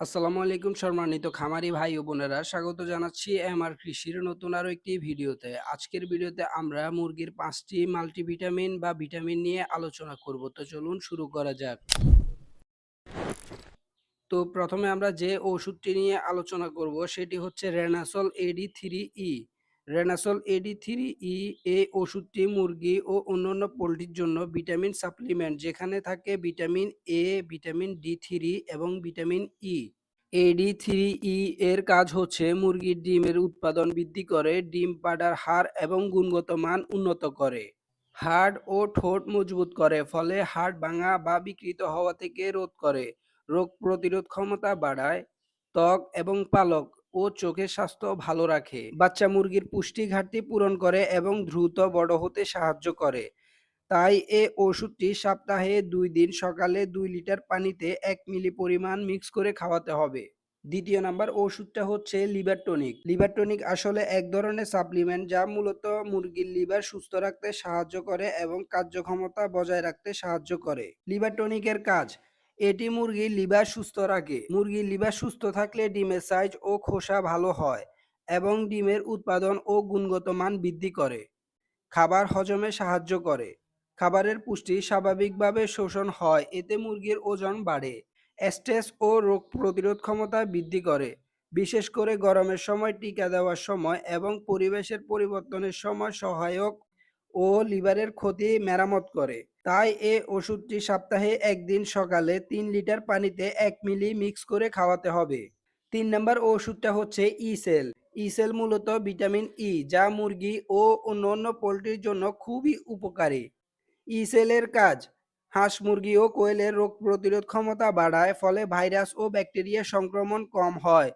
আসসালামু আলাইকুম সম্মানিত খামারি ভাই ও বোনেরা, স্বাগত জানাচ্ছি এমআর কৃষির নতুন আরও একটি ভিডিওতে। আজকের ভিডিওতে আমরা মুরগির পাঁচটি মাল্টিভিটামিন বা ভিটামিন নিয়ে আলোচনা করব। তো চলুন শুরু করা যাক। তো প্রথমে আমরা যে ওষুধটি নিয়ে আলোচনা করব, সেটি হচ্ছে রেনাসল এডি থ্রি ই রেনাসল এডি থ্রি ই এই ওষুধটি, মুরগি ও অন্যান্য পোলট্রির জন্য ভিটামিন সাপ্লিমেন্ট, যেখানে থাকে vitamin A vitamin D three এবং vitamin E AD three E এর কাজ হচ্ছে মুরগির ডিমের উৎপাদন বৃদ্ধি করে, ডিম পাড়ার হার এবং গুণগত মান উন্নত করে। হাড় ও ঠোঁট মজবুত করে, ফলে হাড় ভাঙা বা বিকৃত হওয়া থেকে রোধ করে। রোগ প্রতিরোধ ক্ষমতা বাড়ায়, ত্বক এবং পালক ও চোখের স্বাস্থ্য ভালো রাখে। বাচ্চা মুরগির পুষ্টি ঘাটতি পূরণ করে এবং দ্রুত বড় হতে সাহায্য করে। তাই এ ওষুধটি সপ্তাহে দুই দিন সকালে দুই লিটার পানিতে এক মিলি পরিমাণ মিক্স করে খাওয়াতে হবে। দ্বিতীয় নাম্বার ওষুধটা হচ্ছে লিভার টনিক। লিভার টনিক আসলে এক ধরনের সাপ্লিমেন্ট যা মূলত মুরগির লিভার সুস্থ রাখতে সাহায্য করে এবং কার্যক্ষমতা বজায় রাখতে সাহায্য করে। লিভার টনিকের কাজ এটি মুরগির লিভার সুস্থ রাখে। মুরগির লিভার সুস্থ থাকলে ডিমের সাইজ ও খোসা ভালো হয় এবং ডিমের উৎপাদন ও গুণগত মান বৃদ্ধি করে। খাবার হজমে সাহায্য করে। খাবারের পুষ্টি স্বাভাবিকভাবে শোষণ হয়, এতে মুরগির ওজন বাড়ে স্ট্রেস ও রোগ প্রতিরোধ ক্ষমতা বৃদ্ধি করে। বিশেষ করে গরমের সময় টিকা দেওয়ার সময় এবং পরিবেশের পরিবর্তনের সময় সহায়ক ও লিভারের ক্ষতি মেরামত করে। তাই এ ওষুধটি সপ্তাহে একদিন সকালে তিন লিটার পানিতে এক মিলি মিক্স করে খাওয়াতে হবে। তিন নম্বর ওষুধটা হচ্ছে ইসেল। ইসেল মূলত ভিটামিন ই, যা মুরগি ও অন্যান্য পোলট্রির জন্য খুবই উপকারী। ইসেলের কাজ, হাঁস মুরগি ও কোয়েলের রোগ প্রতিরোধ ক্ষমতা বাড়ায়, ফলে ভাইরাস ও ব্যাকটেরিয়া সংক্রমণ কম হয়।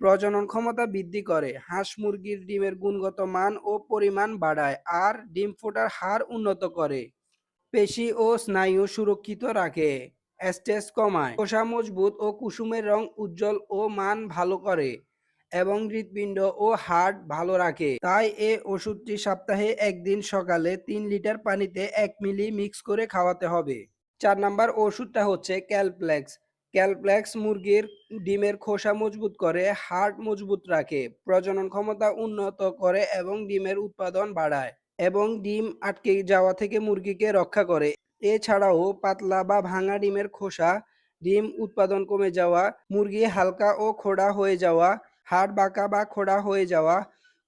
প্রজনন ক্ষমতা বৃদ্ধি করে, হাঁস মুরগির ডিমের গুণগত মান ও পরিমাণ বাড়ায়, আর ডিম ফোটার হার উন্নত করে। পেশি ও স্নায়ু সুরক্ষিত রাখে। স্ট্রেস কমায়। কোষা মজবুত ও কুসুমের রং উজ্জ্বল ও মান ভালো করে এবং হৃৎপিণ্ড ও হার্ট ভালো রাখে। তাই এ ওষুধটি সপ্তাহে একদিন সকালে তিন লিটার পানিতে এক মিলি মিক্স করে খাওয়াতে হবে। চার নাম্বার ওষুধটা হচ্ছে ক্যালপ্লেক্স। ক্যালপ্লেক্স মুরগির ডিমের খোসা মজবুত করে হার্ট মজবুত রাখে, প্রজনন ক্ষমতা উন্নত করে এবং ডিমের উৎপাদন বাড়ায়। এবং ডিম আটকে যাওয়া থেকে মুরগিকে রক্ষা করে। এছাড়াও পাতলা বা ভাঙা ডিমের খোসা, ডিম উৎপাদন কমে যাওয়া, মুরগি হালকা ও খোড়া হয়ে যাওয়া, হাড় বাঁকা বা খোড়া হয়ে যাওয়া,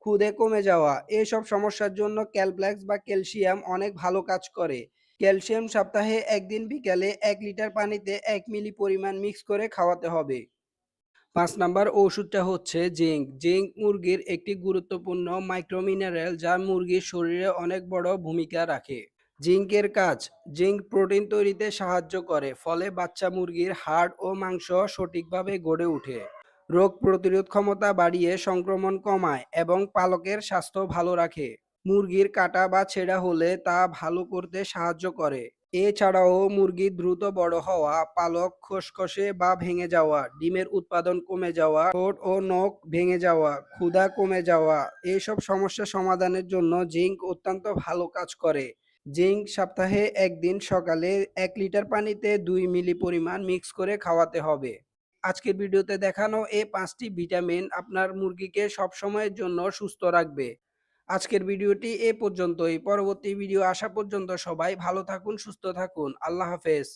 ক্ষুদে কমে যাওয়া, এসব সমস্যার জন্য ক্যালপ্লেক্স বা ক্যালসিয়াম অনেক ভালো কাজ করে। ক্যালসিয়াম সপ্তাহে একদিন বিকালে এক লিটার পানিতে এক মিলি পরিমাণ মিক্স করে খাওয়াতে হবে। পাঁচ নাম্বার ওষুধটা হচ্ছে জিঙ্ক। জিঙ্ক মুরগির একটি গুরুত্বপূর্ণ মাইক্রোমিনারেল যা মুরগির শরীরে অনেক বড় ভূমিকা রাখে। জিঙ্কের কাজ, জিঙ্ক প্রোটিন তৈরিতে সাহায্য করে, ফলে বাচ্চা মুরগির হাড় ও মাংস সঠিকভাবে গড়ে ওঠে। রোগ প্রতিরোধ ক্ষমতা বাড়িয়ে সংক্রমণ কমায় এবং পালকের স্বাস্থ্য ভালো রাখে। মুরগির কাটা বা ছেঁড়া হলে তা ভালো করতে সাহায্য করে। এছাড়াও মুরগি দ্রুত বড় হওয়া, পালক খসখসে বা ভেঙে যাওয়া, ডিমের উৎপাদন কমে যাওয়া, ঠোঁট ও নখ ভেঙে যাওয়া, ক্ষুধা কমে যাওয়া এইসব সমস্যা সমাধানের জন্য জিঙ্ক অত্যন্ত ভালো কাজ করে। জিঙ্ক সপ্তাহে একদিন সকালে এক লিটার পানিতে দুই মিলি পরিমাণ মিক্স করে খাওয়াতে হবে। আজকের ভিডিওতে দেখানো এই পাঁচটি ভিটামিন আপনার মুরগিকে সবসময়ের জন্য সুস্থ রাখবে। আজকের ভিডিওটি এ পর্যন্তই। পরবর্তী ভিডিও আসা পর্যন্ত সবাই ভালো থাকুন, সুস্থ থাকুন। আল্লাহ হাফেজ।